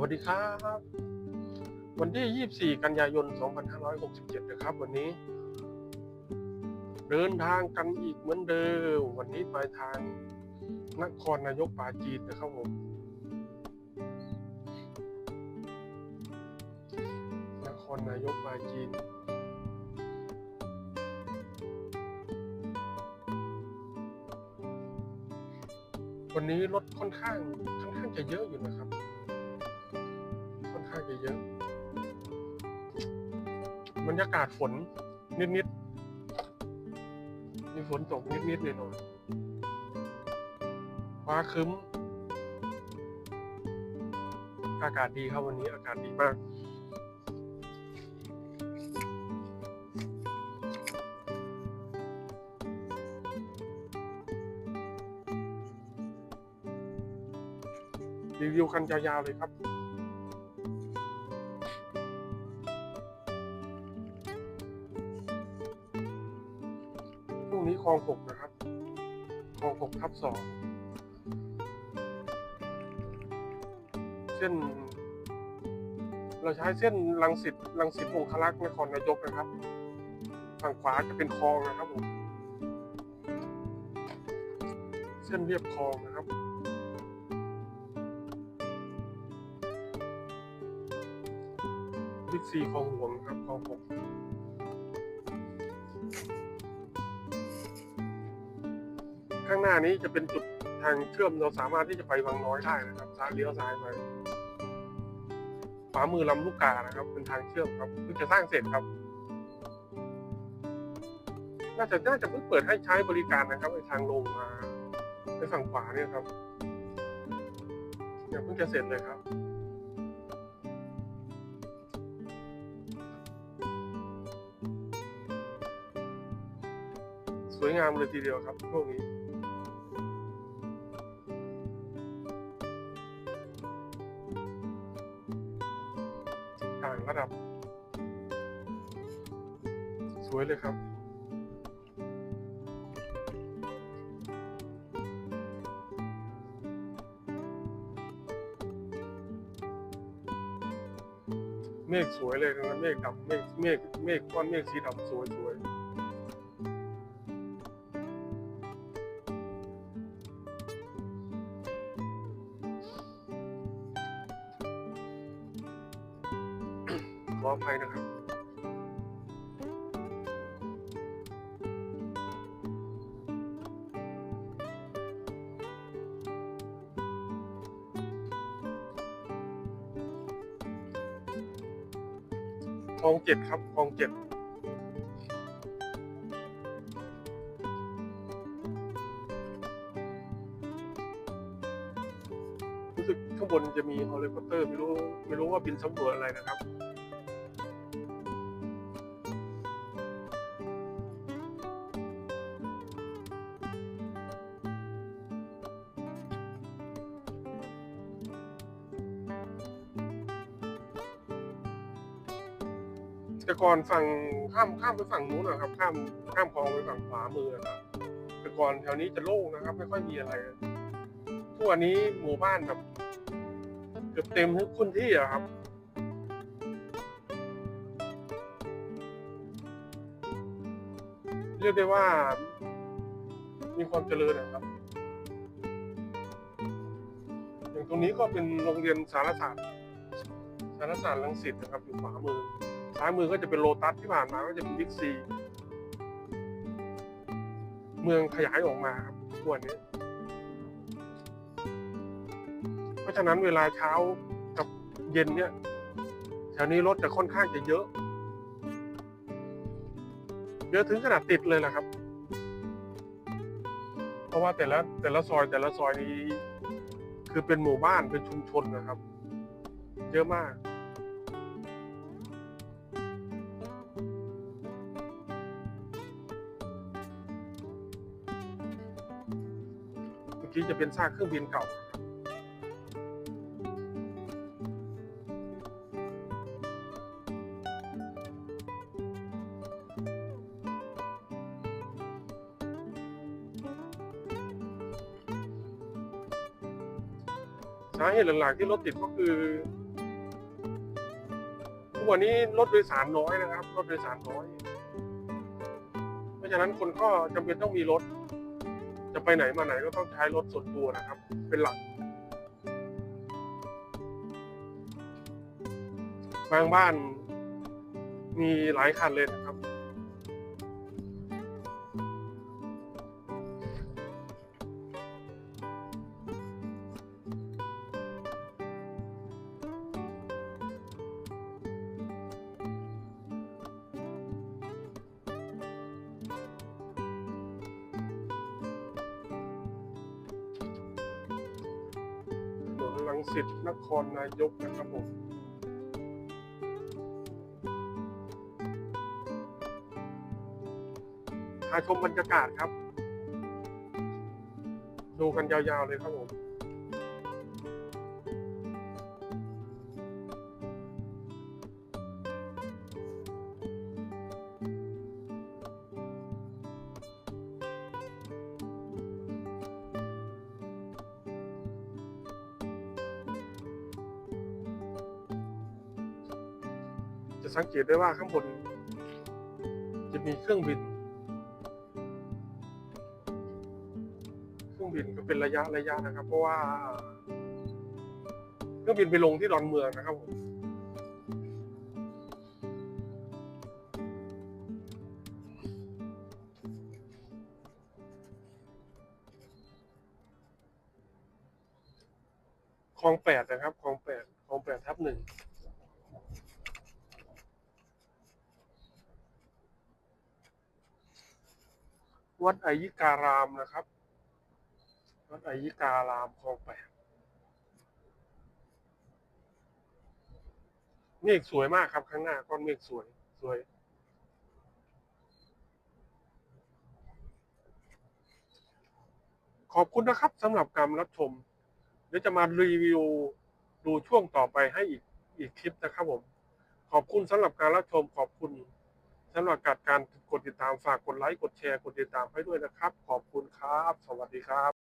วัสดีครับ วันที่ 24 กันยายน 2567 นะครับ วันนี้ เดินทางกันอีกเหมือนเดิม วันนี้ไปทางนครนายกปาจีนนะครับผมนครนายกปาจีนวันนี้รถค่อนข้างค่อนข้างจะเยอะอยู่นะครับ เยอะบรรยากาศฝนนิดๆมีฝนตกนิดๆเลยหน่อยฟ้าครึ้ม อากาศดีครับวันนี้อากาศดีมากรีวิวคันยาวๆเลยครับ นี้คลองหกนะครับคลองหกทับสองเส้น เราใช้เส้นลังสิตลังสิตองคลักษ์นครนายกนะครับฝั่งขวาจะเป็นคลองนะครับผมเส้นเรียบคลองนะครับ บิ๊กซีคลองหลวงครับคลองหก ข้างหน้านี้จะเป็นจุดทางเชื่อมเราสามารถที่จะไปวังน้อยได้นะครับซ้ายเลี้ยวซ้ายไปขวามือลำลูกกานะครับ เป็นทางเชื่อมครับเพิ่งจะสร้างเสร็จครับ น่าจะน่าจะเพิ่งเปิดให้ใช้บริการนะครับไอ้ทางลงมาไปฝั่งขวาเนี่ยครับเนี่ยเพิ่งจะเสร็จเลยครับสวยงามเลยทีเดียวครับพวกนี้ ระดับ สวยเลยครับ เมฆสวยเลยนะเมฆดำเมฆเมฆเมฆก้อนเมฆสีดำสวยสวย ออภัยนะครับคลองเจ็ดครับคลองเจ็ดรู้สึกข้างบนจะมีฮลลีคอปเตอร์ไม่รู้ไม่รู้ว่าบินสำรวจอะไรนะครับ แต่ก่อนฝั่งข้ามข้ามไปฝั่งนู้นนะครับ ข้ามข้ามคลองไปฝั่งขวามือนะครับแต่ก่อนแถวนี้จะโล่งนะครับ ไม่ค่อยมีอะไรทุกวันนี้หมู่บ้านแบบเกือบเต็มทุกพื้นที่อะครับเรียกได้ว่า มีความเจริญนะครับ อย่างตรงนี้ก็เป็นโรงเรียนสารศาสตร์สารศาสตร์ลังสิตนะครับ อยู่ขวามือ ซ้ายมือก็จะเป็นโลตัสที่ผ่านมาก็จะเป็นบิ๊กซีเมืองขยายออกมาครับทุกวันนี้ เพราะฉะนั้นเวลาเช้ากับเย็นเนี่ยแถวนี้รถจะค่อนข้างจะเยอะ เยอะถึงขนาดติดเลยแหละครับ เพราะว่าแต่ละแต่ละซอยแต่ละซอยนี้ คือเป็นหมู่บ้านเป็นชุมชนนะครับ เยอะมาก กี้จะเป็นซากเครื่องบินเก่าสาเหตุหลักๆที่รถติดก็คือทุกวันนี้รถโดยสารน้อยนะครับ รถโดยสารน้อย เพราะฉะนั้นคนก็จำเป็นต้องมีรถ ไปไหนมาไหนก็ต้องใช้รถส่วนตัวนะครับ เป็นหลัก บางบ้านมีหลายคันเลยนะครับ งสิตนครนายกนะครับผมพาชมบรรยากาศครับ ดูกันยาวๆเลยครับผม จะสังเกตได้ว่าข้างบน จะมีเครื่องบิน เครื่องบินก็เป็นระยะระยะนะครับ เพราะว่า เครื่องบินไปลงที่ดอนเมืองนะครับผมคลองแปดนะครับคลองแปดคลองแปดทับหนึ่ง วัดไอยิการามนะครับ วัดไอยิการามคลองแปดเมฆสวยมากครับ ข้างหน้าก้อนเมฆสวยสวย ขอบคุณนะครับสำหรับการรับชม เดี๋ยวจะมารีวิวดูช่วงต่อไปให้อีกอีกคลิปนะครับผม ขอบคุณสำหรับการรับชมขอบคุณ สำหรับการกดติดตามฝากกดไลค์กดแชร์กดติดตามให้ด้วยนะครับ ขอบคุณครับ สวัสดีครับ